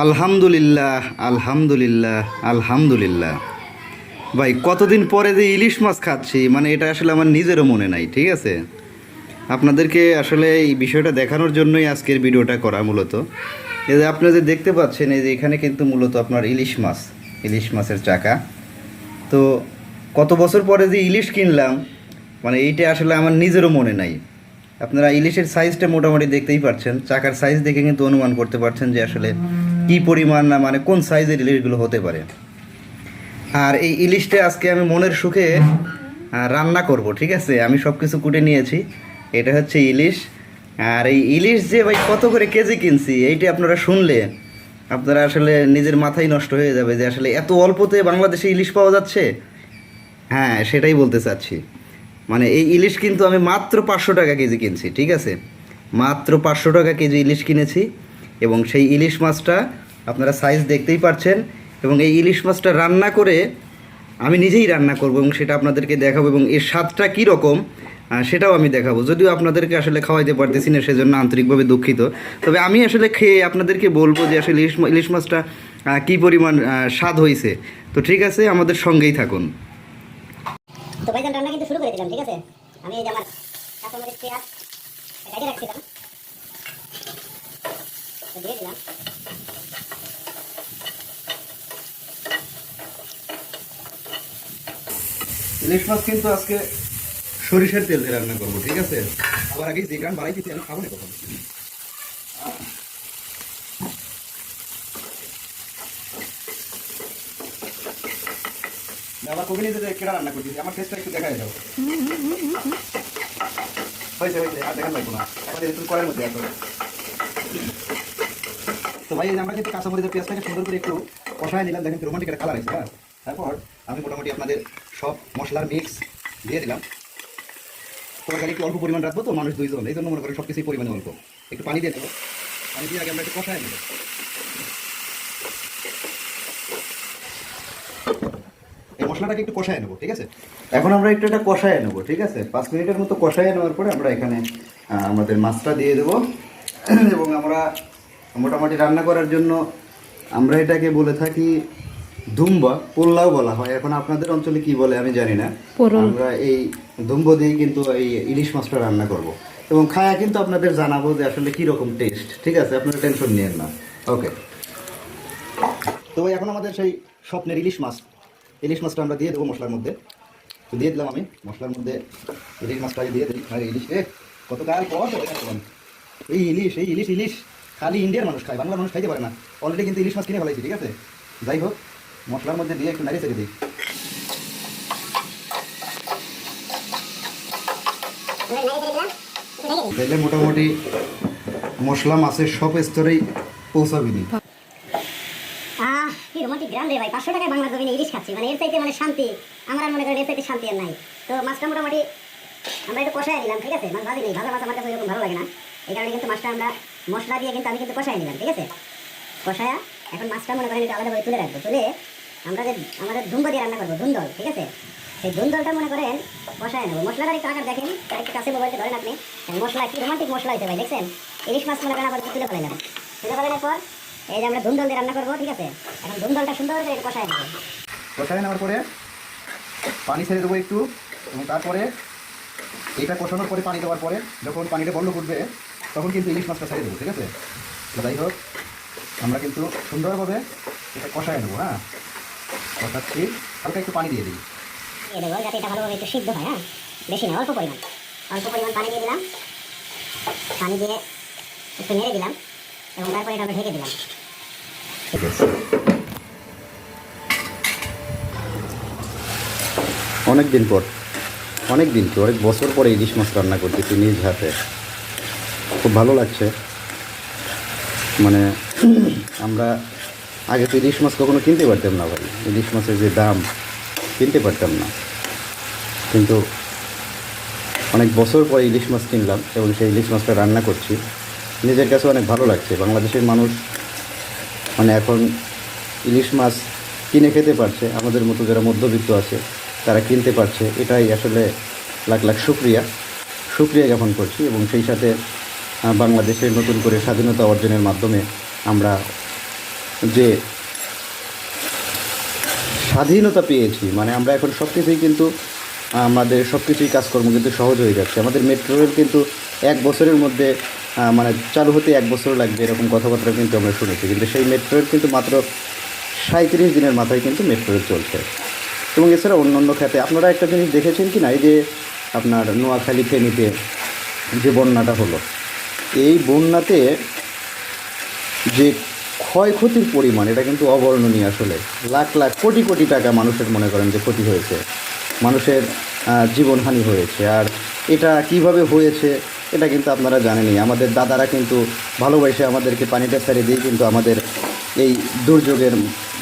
আলহামদুলিল্লাহ আলহামদুলিল্লাহ আলহামদুলিল্লাহ। ভাই, কতদিন পরে যে ইলিশ মাছ খাচ্ছি মানে এটা আসলে আমার নিজেরও মনে নাই, ঠিক আছে? আপনাদেরকে আসলে এই বিষয়টা দেখানোর জন্যই আজকের ভিডিওটা করা মূলত। এই যে আপনারা যে দেখতে পাচ্ছেন, এই যে এখানে কিন্তু মূলত আপনার ইলিশ মাছ, ইলিশ মাছের চাকা। তো কত বছর পরে যে ইলিশ কিনলাম মানে এইটা আসলে আমার নিজেরও মনে নাই। আপনারা ইলিশের সাইজটা মোটামুটি দেখতেই পাচ্ছেন চাকার সাইজ দেখে কিন্তু অনুমান করতে পারছেন যে আসলে কি পরিমাণ না মানে কোন সাইজের ইলিশগুলো হতে পারে। আর এই ইলিশটা আজকে আমি মনের সুখে রান্না করব, ঠিক আছে? আমি সব কিছু কুটে নিয়েছি। এটা হচ্ছে ইলিশ। আর এই ইলিশ যে ভাই কত করে কেজি কিনছি, এইটা আপনারা শুনলে আপনারা আসলে নিজের মাথায় নষ্ট হয়ে যাবে যে আসলে এত অল্পতে বাংলাদেশে ইলিশ পাওয়া যাচ্ছে। হ্যাঁ সেটাই বলতে চাচ্ছি। মানে এই ইলিশ কিন্তু আমি মাত্র পাঁচশো টাকা কেজি কিনছি, ঠিক আছে? মাত্র পাঁচশো টাকা কেজি ইলিশ কিনেছি। এবং সেই ইলিশ মাছটা আপনারা সাইজ দেখতেই পাচ্ছেন এবং এই ইলিশ মাছটা রান্না করে আমি নিজেই রান্না করব এবং সেটা আপনাদেরকে দেখাবো এবং এর স্বাদটা কী রকম সেটাও আমি দেখাবো। যদিও আপনাদেরকে আসলে খাওয়াইতে পারতেছি না, সেজন্য আন্তরিকভাবে দুঃখিত। তবে আমি আসলে খেয়ে আপনাদেরকে বলব যে আসলে ইলিশ ইলিশ মাছটা কী পরিমাণ স্বাদ হয়েছে তো ঠিক আছে, আমাদের সঙ্গেই থাকুন। তো ভাইজান, রান্না কিন্তু শুরু করে দিলাম, ঠিক আছে? আমি এই যে আমার কাঁচামরিচ পেঁয়াজ রাখছিলাম। দিয়ে দিলাম ইলিশ মাছ কিন্তু আজকে সরিষার তেল দিয়ে রান্না করব, ঠিক আছে? আবার আগে যে গ্রাম বাড়াই দিতে খাব না কখন? আবার কবি নিজে কেটা রান্না করছি? আমার টেস্টটা একটু দেখাই যাও হয়েছে হয়েছে, আর দেখান লাগবো না। একটু কড়াইয়ের মধ্যে তো ভাই আমরা কিন্তু কাঁচামরিচের পেঁয়াজটাকে সুন্দর করে একটু কষায় নিলাম। দেখেন রোমান্টিক একটা কালার আছে হ্যাঁ? তারপর আমি মোটামুটি আপনাদের সব মশলার মিক্স দিয়ে দিলাম। তরকারি একটু অল্প পরিমাণ রাখব তো, মানুষ দুইজন। এই জন্য মনে করেন সব কিছুই পরিমাণে অল্প। একটু পানি দিয়ে দেবো। পানি দিয়ে আগে আমরা একটু কষায় নেব। মশলাটাকে একটু কষায় নেব, ঠিক আছে? এখন আমরা একটু এটা কষায় নেব, ঠিক আছে? পাঁচ মিনিটের মতো কষায় নেওয়ার পরে আমরা এখানে আমাদের মাছটা দিয়ে দেবো। এবং আমরা মোটামুটি রান্না করার জন্য আমরা এটাকে বলে থাকি ধুম্বা পোল্লাও বলা হয়। এখন আপনাদের অঞ্চলে কি বলে আমি জানি না। আমরা এই ধুম্ব দিয়ে কিন্তু এই ইলিশ মাছটা রান্না করব। এবং খায়া কিন্তু আপনাদের জানাব যে আসলে কি রকম টেস্ট ঠিক আছে? আপনারা টেনশন নিয়েন না। ওকে তো এখন আমাদের সেই স্বপ্নের ইলিশ মাছ। ইলিশ মাছটা আমরা দিয়ে দেবো মশলার মধ্যে। তো দিয়ে দিলাম আমি। মশলার মধ্যে ইলিশ মাছটা দিয়ে দিই। আরে ইলিশ এ কতকাল পর এই ইলিশ এই ইলিশ ইলিশ। খালি ইন্ডিয়ার মানুষ খায় বাংলা মানুষ খাইতে পারে না। অলরেডি কিন্তু ইলিশ মাছ কিনে ফেলাইছি ঠিক আছে? যাই হোক মশলার মধ্যে দিয়ে একটু নাড়িয়ে ছেড়ে দিই। তাহলে মোটামুটি মশলা মাছের সব স্তরেই পৌঁছাবি নি আহ কি রোমান্টিক গ্রাম রে ভাই পাঁচশো টাকায় বাংলা জমিনে ইলিশ খাচ্ছি মানে এর চাইতে মানে শান্তি আমার আর মনে করেন এর চাইতে শান্তি আর নাই। তো মাছটা মোটামুটি আমরা একটু ঠিক আছে? মাছ ভাজি নেই ভাজা মাছ আমার কাছে এরকম ভালো লাগে না। এই কারণে কিন্তু মাছটা আমরা মশলা দিয়ে কিন্তু আমি কিন্তু কষায় নিলাম, ঠিক আছে? কষায়া এখন মাছটা মনে করেন একটু আলাদাভাবে তুলে রাখব। তুলে আমরা যে আমাদের ধুম্ব দিয়ে রান্না করব, ধুন্দল, ঠিক আছে? সেই ধুন্দলটা মনে করেন কষায় নেব। মশলাটার একটু আকার দেখেন একটু কাছে মোবাইলটা ধরেন আপনি। মশলা কি রোমান্টিক মশলা হয়েছে ভাই দেখছেন? ইলিশ মাছ মনে করেন আবার তুলে ফেলাইলাম। তুলে ফেলানোর পর এই যে আমরা ধুন্দল দিয়ে রান্না করব, ঠিক আছে? এখন ধুন্দলটা সুন্দর করে একটু কষায় নেব। কষায় নেওয়ার পরে পানি ছেড়ে দেবো একটু, এবং তারপরে এটা কষানোর পরে পানি দেওয়ার পরে যখন পানিটা বন্ধ করবে তখন কিন্তু ইলিশ মাছটা ছেড়ে দেবো ঠিক আছে? তো যাই হোক আমরা কিন্তু সুন্দরভাবে এটা কষায় নেব হ্যাঁ? কষাচ্ছি হালকা একটু পানি দিয়ে দিই। দেবো যাতে এটা ভালোভাবে একটু সিদ্ধ হয় হ্যাঁ? বেশি না অল্প পরিমাণ। অল্প পরিমাণ পানি দিয়ে দিলাম। পানি দিয়ে একটু নেড়ে দিলাম এবং তারপরে এটা আমরা ঢেকে দিলাম। ঠিক আছে। অনেক দিন পর অনেক দিন কি অনেক বছর পরে ইলিশ মাছ রান্না করতেছি নিজ হাতে। খুব ভালো লাগছে। মানে আমরা আগে তো ইলিশ মাছ কখনো কিনতে পারতাম না ভাই। ইলিশ মাছের যে দাম, কিনতে পারতাম না। কিন্তু অনেক বছর পরে ইলিশ মাছ কিনলাম এবং সেই ইলিশ মাছটা রান্না করছি। নিজের কাছে অনেক ভালো লাগছে। বাংলাদেশের মানুষ মানে এখন ইলিশ মাছ কিনে খেতে পারছে। আমাদের মতো যারা মধ্যবিত্ত আছে, তারা কিনতে পারছে। এটাই আসলে লাখ লাখ শুক্রিয়া। শুক্রিয়া জ্ঞাপন করছি এবং সেই সাথে বাংলাদেশের নতুন করে স্বাধীনতা অর্জনের মাধ্যমে আমরা যে স্বাধীনতা পেয়েছি মানে আমরা এখন সব কিছুই কিন্তু, আমাদের সব কিছুই কাজকর্ম কিন্তু সহজ হয়ে যাচ্ছে। আমাদের মেট্রো রেল কিন্তু এক বছরের মধ্যে মানে চালু হতে এক বছর লাগবে এরকম কথাবার্তা কিন্তু আমরা শুনেছি। কিন্তু সেই মেট্রো রেল কিন্তু মাত্র সাঁত্রিশ দিনের মাথায় কিন্তু মেট্রো রেল চলছে। এবং এছাড়া অন্য অন্য খাতে, আপনারা একটা জিনিস দেখেছেন কি না? এই যে আপনার নোয়াখালী ফেনীতে যে বন্যাটা হলো এই বন্যাতে যে ক্ষয়ক্ষতির পরিমাণ, এটা কিন্তু অবর্ণনীয় আসলে। লাখ লাখ, কোটি কোটি টাকা মানুষের মনে করেন যে ক্ষতি হয়েছে। মানুষের জীবনহানি হয়েছে। আর এটা কীভাবে হয়েছে, এটা কিন্তু আপনারা জানেনই। আমাদের দাদারা কিন্তু ভালোবাসে আমাদেরকে পানিটা ছেড়ে দিয়ে কিন্তু আমাদের এই দুর্যোগের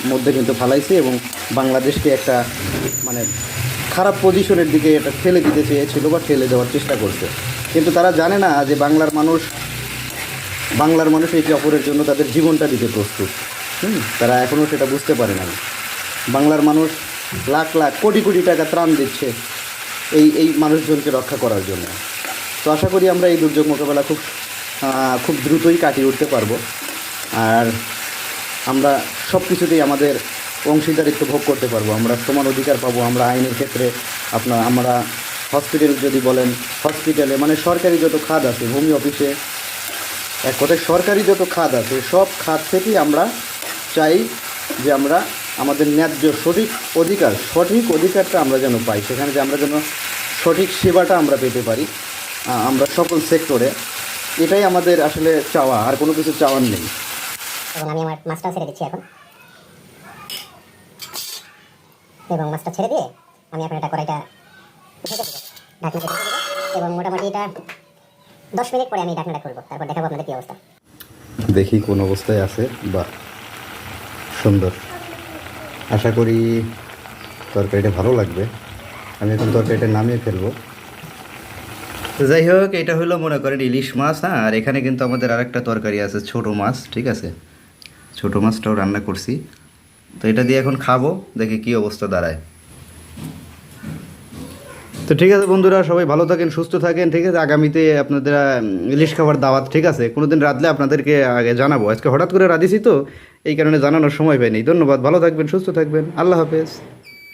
মধ্যে কিন্তু ফালাইছে এবং বাংলাদেশকে একটা মানে খারাপ পজিশনের দিকে এটা ঠেলে দিতে চেয়েছিল বা ঠেলে দেওয়ার চেষ্টা করছে। কিন্তু তারা জানে না যে বাংলার মানুষ বাংলার মানুষ একে অপরের জন্য তাদের জীবনটা দিতে প্রস্তুত। হুম, তারা এখনও সেটা বুঝতে পারে না বাংলার মানুষ লাখ লাখ কোটি কোটি টাকা ত্রাণ দিচ্ছে এই এই মানুষজনকে রক্ষা করার জন্য। তো আশা করি আমরা এই দুর্যোগ মোকাবেলা খুব খুব দ্রুতই কাটিয়ে উঠতে পারব। আর আমরা সব কিছুতেই আমাদের অংশীদারিত্ব ভোগ করতে পারব। আমরা সমান অধিকার পাবো। আমরা আইনের ক্ষেত্রে আপনার, আমরা হসপিটাল যদি বলেন হসপিটালে মানে সরকারি যত খাত আছে ভূমি অফিসে এক কথায় সরকারি যত খাত আছে, সব খাত থেকেই আমরা চাই যে আমরা আমাদের ন্যায্য সঠিক অধিকার, সঠিক অধিকারটা আমরা যেন পাই, সেখানে যে আমরা যেন সঠিক সেবাটা আমরা পেতে পারি আমরা সকল সেক্টরে, এটাই আমাদের আসলে চাওয়া, আর কোনো কিছু চাওয়ার নেই। আমি এখন। এবং মাছটা ছেড়ে দিয়ে আমি এখন এটা দেবো এবং মোটামুটি এটা দশ মিনিট পরে আমি ঢাকনাটা খুলবো, তারপর দেখাবো আপনাদের কী অবস্থা। দেখি কোন অবস্থায় আছে বা সুন্দর। আশা করি তরকারিটা ভালো লাগবে। আমি এখন তরকারিটা নামিয়ে ফেলব। যাই হোক, এটা হলো মনে করেন ইলিশ মাছ হ্যাঁ আর এখানে কিন্তু আমাদের আরেকটা তরকারি আছে, ছোট মাছ, ঠিক আছে? ছোট মাছটাও রান্না করছি। তো এটা দিয়ে এখন খাব, দেখি কি অবস্থা দাঁড়ায়। তো ঠিক আছে বন্ধুরা, সবাই ভালো থাকেন, সুস্থ থাকেন, ঠিক আছে? আগামীতে আপনাদের ইলিশ খাবার দাওয়াত, ঠিক আছে? কোনোদিন রাঁধলে আপনাদেরকে আগে জানাব। আজকে হঠাৎ করে রাঁধিছি তো, এই কারণে জানানোর সময় পাইনি ধন্যবাদ, ভালো থাকবেন, সুস্থ থাকবেন। আল্লাহ হাফেজ।